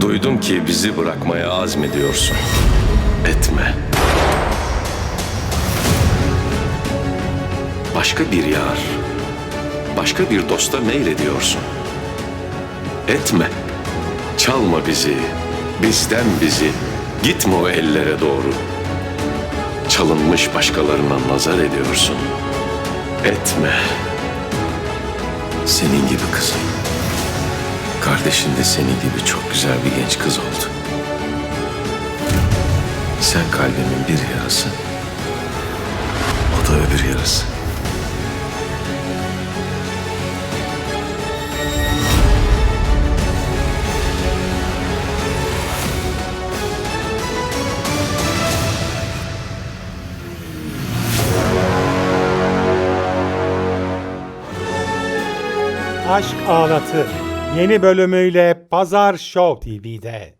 Duydum ki bizi bırakmaya azmediyorsun. Etme. Başka bir yar, başka bir dosta meylediyorsun. Etme. Çalma bizi, bizden bizi. Gitme o ellere doğru. Çalınmış başkalarına nazar ediyorsun. Etme. Senin gibi kızım. Kardeşin de senin gibi çok güzel bir genç kız oldu. Sen kalbimin bir yarısı, o da öbür yarısı. Aşk Ağlatır yeni bölümüyle Pazar Show TV'de.